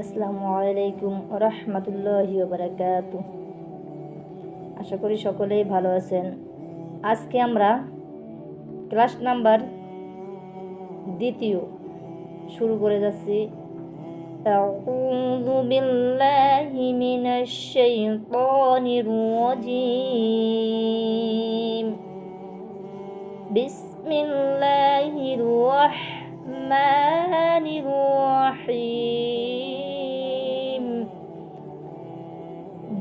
আসসালামু আলাইকুম রহমতুল্লাহি বারাকাত আশা করি সকলেই ভালো আছেন আজকে আমরা ক্লাস নাম্বার দ্বিতীয় শুরু করে যাচ্ছি أعوذ بالله من الشيطان الرجيم بسم الله الرحمن الرحيم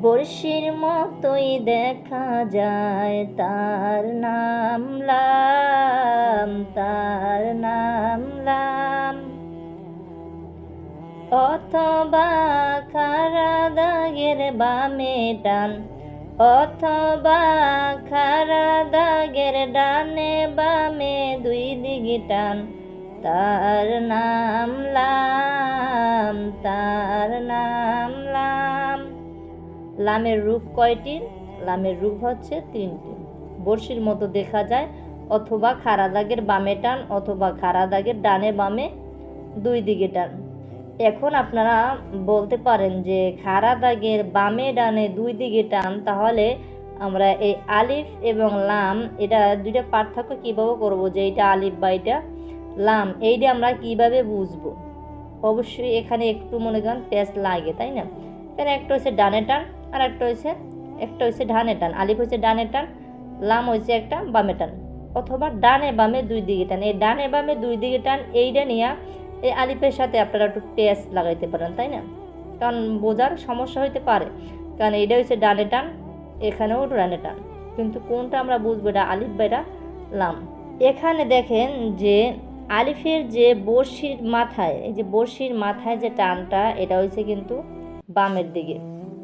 বর্ষির মতোই দেখা যায় তার নাম লাম তার নাম লাম অথবা খারা দাগের বামে টান অথবা খারা দাগের ডানে বামে দুই দিকে টান তার নাম লাম, তার নাম লাম। লামের রূপ কয়টি? লামের রূপ হচ্ছে তিনটি। বড়শির মতো দেখা যায়, অথবা খাড়া দাগের বামে টান, অথবা খাড়া দাগের ডানে বামে দুই দিকে টান। এখন আপনারা বলতে পারেন যে খাড়া দাগের বামে ডানে দুই দিকে টান, তাহলে আমরা এই আলিফ এবং লাম, এটা দুইটা পার্থক্য কীভাবে করব যে এটা আলিফ বা এটা লাম, এইটা আমরা কীভাবে বুঝব? অবশ্যই এখানে একটু মনে করেন পেঁচ লাগে, তাই না? কারণ একটা হচ্ছে ডানে টান, আর একটা হচ্ছে একটা হচ্ছে ডানে টান। আলিফ হচ্ছে ডানে টান, লাম হচ্ছে একটা বামে টান। অথবা ডানে বামে দুই দিকে টান। এই ডানে বামে দুই দিকে টান, এইটা নিয়ে এই আলিফের সাথে আপনারা একটু পেঁয়াজ লাগাইতে পারেন, তাই না? কারণ বোঝার সমস্যা হইতে পারে। কারণ এইটা হচ্ছে ডানে টান, এখানেও ডানে টান। কিন্তু কোনটা আমরা বুঝব? এটা আলিফ বা এটা লাম। এখানে দেখেন যে আলিফের যে বড়শির মাথায়, এই যে বড়শির মাথায় যে টানটা, এটা হয়েছে কিন্তু বামের দিকে।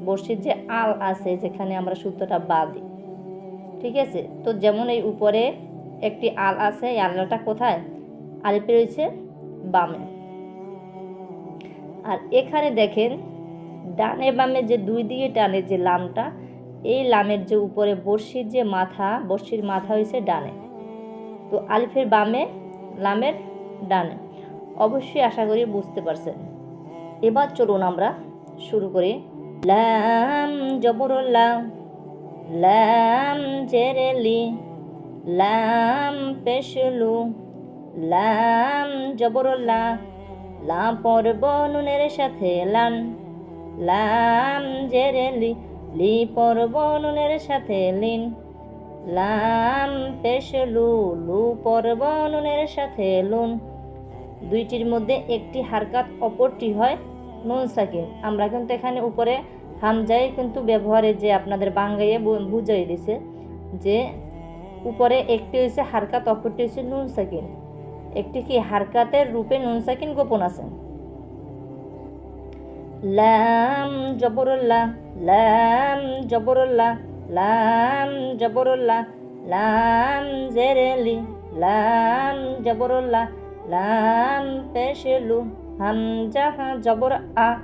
বড়শির যে আল আছে, যেখানে আমরা সূত্রটা বাঁধি। ঠিক আছে? তো যেমন এই উপরে একটি আল আছে, এই আলটা কোথায়? আলিফের রয়েছে বামে। আর এখানে দেখেন, ডানে বামে যে দুই দিকে টানে যে লামটা, এই লামের যে উপরে বড়শির যে মাথা, বড়শির মাথা হয়েছে ডানে। তো আলিফের বামে লামের ডানে। অবশ্যই আশা করি বুঝতে পারছেন। এবার চলুন আমরা শুরু করি। লাম জবরুল্লাহ লাম জেরেলি, লাম পেশলু, লাম জবরুল্লাহ লা পর্ব নুনের সাথে লান, লাম জেরেলি, লি পর্ব নুনের সাথে লিন। লাম পেশলু লু পর্ব নুনের সাথে লুন। দুইটির মধ্যে একটি হারকাত, অপরটি হয় নুন সাকিন আমরা কিন্তু এখানে উপরে হামজাই কিন্তু ব্যবহারে যে আপনাদের বাঙ্গাইয়ে বুঝাই দিছে যে উপরে একটি হয়েছে হারকাত, অপরটি হয়েছে নুন সাকিন একটি কি হারকাতের রূপে নুন সাকিন গোপন আছে? লাম জবরুল্লাহ লাম জবরুল্লাহ। লাম জবরুল্লাহ, লাম জেরেলি, লাম জবরুল্লাহ, লাম পেশলু, হামজা জবর আ।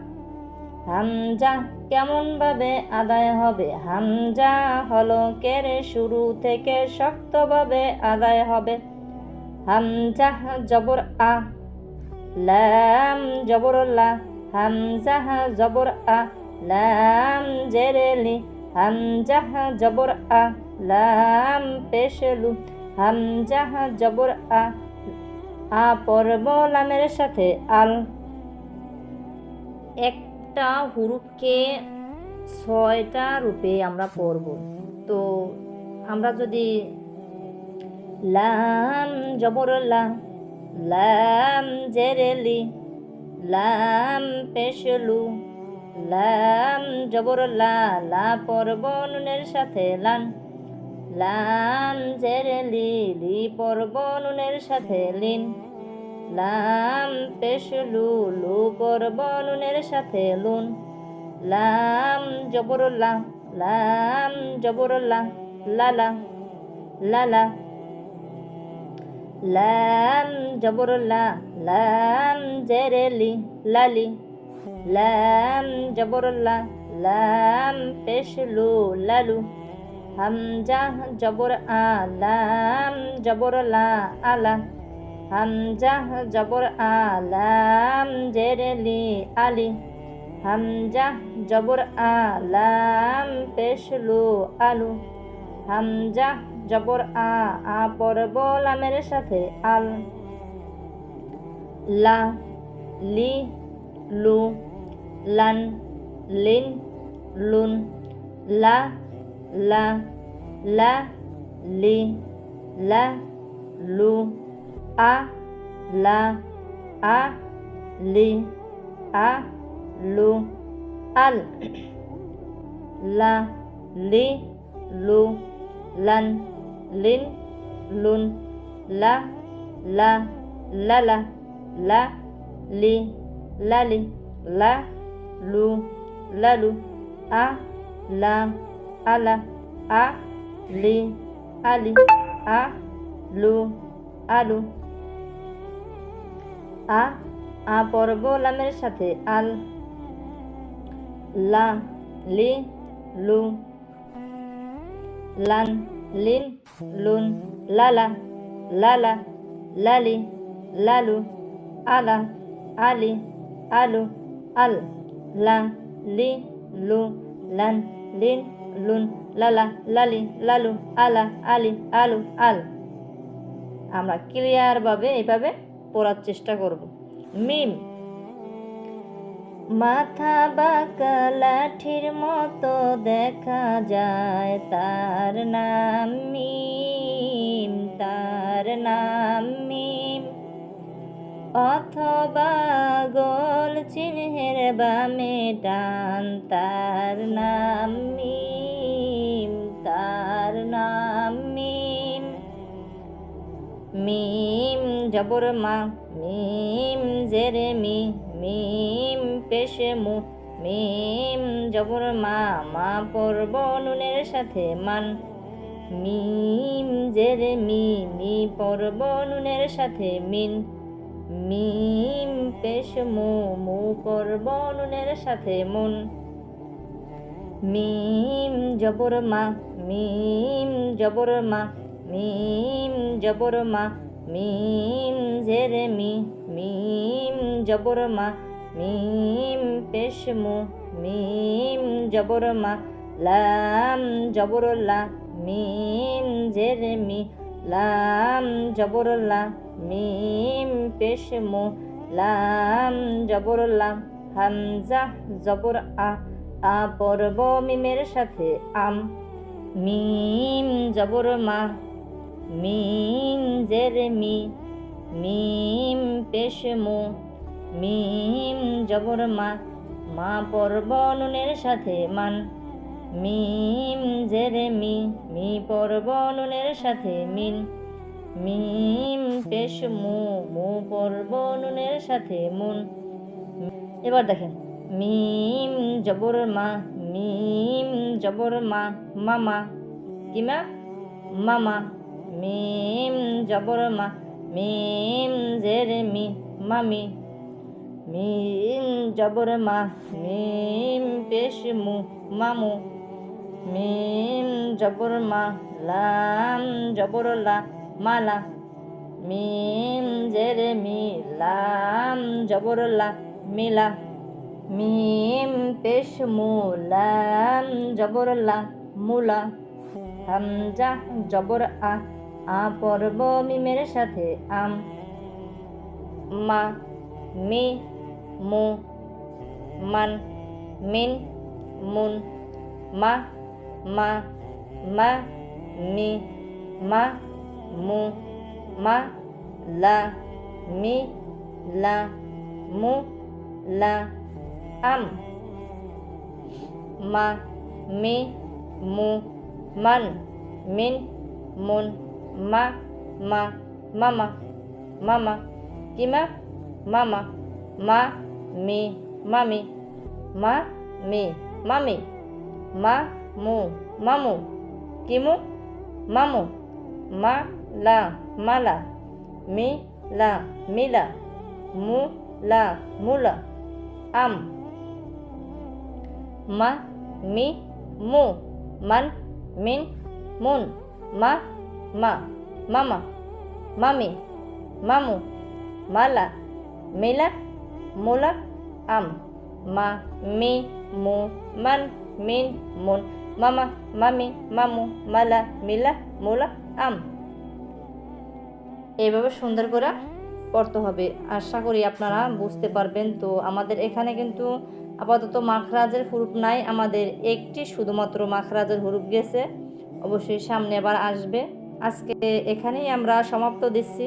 হামজা কেমন ভাবে আদায় হবে? হামজা হলো কেরে শুরু থেকে শক্তভাবে আদায় হবে। হামজা জবর আ। লাম জবরুল্লাহ, হামজা জবর আ। লাম জেরেলি হামজা জবর আ, লাম পেশলু। হামজা জবর আ আ পর্ব সাথে আল। একটা হুরুফকে ছয়টা রূপে আমরা পড়ব। তো আমরা যদি লাম জবরল্লা লাম জেরেলি লাম পেশলু লাম জবরল্লা লা পর্ব, নুনের সাথে লান। লাম জেরেলি লি পর্ব, নুনের সাথে লিন। লাম পেশলু লু পর্ব, নুনের সাথে লুন। লাম জবরল্লা লাম জবরল্লা লালা লালা লাম জবরল্লা লাম জেরেলি লালি লাম জবরল্লা লাম পেশলু লালু। হামজা জবর আ, লাম জবর লা, আলা। হামজা জবর আলাম জেরেলি আলি। হামজা জবর আলাম পেশলু আলু। হামজা জবর আ আ পরব লামের সাথে আল। লা, লি lu, lan, lin, lun, la, la, la, li, la, lu, a, la, a, li, a, lu, al, la, li, lu, lan, lin, lun, la, la, la la la li লালি লা লু লালু আ লা আলা আ লি আলি আ লু আলু আ আ পর্ব লামের সাথে আল লা লি লু লান লিন লুন লালা লালা লালি লালু আলা আলি আলু আল লা লি লু লান লিন লুন লালা লালি লালু আলা আলি আলু আল আমরা ক্লিয়ারভাবে এইভাবে পড়ার চেষ্টা করব। মিম। মাথা বাঁকা লাঠির মতো দেখা যায় তার নাম মিম, তার নাম মিম। অথবা গোল চিহ্নের বামে টান তার নাম মিম, তার নাম মিম। মিম জবর মা, মিম জেরে মি, মিম পেশে মু, মিম জবর মা মা পর্ব নুনের সাথে মান। মিম জেরে মি মি পর্ব নুনের সাথে মিন। মিম পেশ মু মু পর্ব নুনের সাথে মন। মিম জবর মা, মিম জবর মা, মিম জবর মা, মিম জেরে মি, মিম জবর মা, মিম পেশ মু, মিম জবর মা, লাম জবর লা, মিম জেরে মি, লাম জবর লা। মিম পেশ মু লাম জবর লা হামজা জবর আ আ পর্ব মিমের সাথে আম। মিম জবর মা, মিম জেরে মি, মিম পেশ মু, মিম জবর মা মা পর্ব নুনের সাথে মান। মিম জেরে মি মি পর্ব নুনের সাথে মিন। মিম পেশ মু মু পর্ব নুনের সাথে মুন। এবার দেখেন, মিম জবর মা, মিম জবর মা, মামা। কি মা? মামা। মিম জবর মা, মিম জেরে মি, মামি। মিম জবর মা, মিম পেশ মু, মামু। মিম জবর মা, লাম জবর লা মালা। মিম জেরে মি লাম জবর মিলা। মিম পেশ মু লাম জবর লা মুলা। হামজা জবর আ আ পর্ব মিমের সাথে আম। মা, মি, মু, মান, মিন, মুন। মা মা মা, মি, মা। মু মা লা মি লা মু লা আম মা মি মু মান মিন মুন মা মা মামা মামা কি মা মামা মা মি মামি মা মি মামি মা মু মামু কিমু মামু মা লা মালা মি লা মিলা মু লা মুলা আম মা মি মু মান মিন মুন মা মা মামা মামি মামু মালা মিলা মুলা আম মা মি মু মান মিন মুন মামা মামি মামু মালা মিলা মুলা আম এইভাবে সুন্দর করে পড়তে হবে। আশা করি আপনারা বুঝতে পারবেন। তো আমাদের এখানে কিন্তু আপাতত মাখরাজের হুরুপ নাই। আমাদের একটি শুধুমাত্র মাখরাজের হুরুপ গেছে। অবশ্যই সামনে আবার আসবে। আজকে এখানেই আমরা সমাপ্ত দিচ্ছি।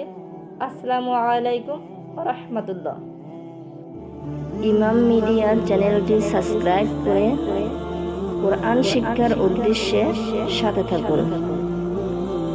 আসসালামু আলাইকুম রহমতুল্লাহ। ইমাম মিডিয়ার চ্যানেলটি সাবস্ক্রাইব করে কোরআন শিক্ষার উদ্দেশ্যে সাথে থাকুন।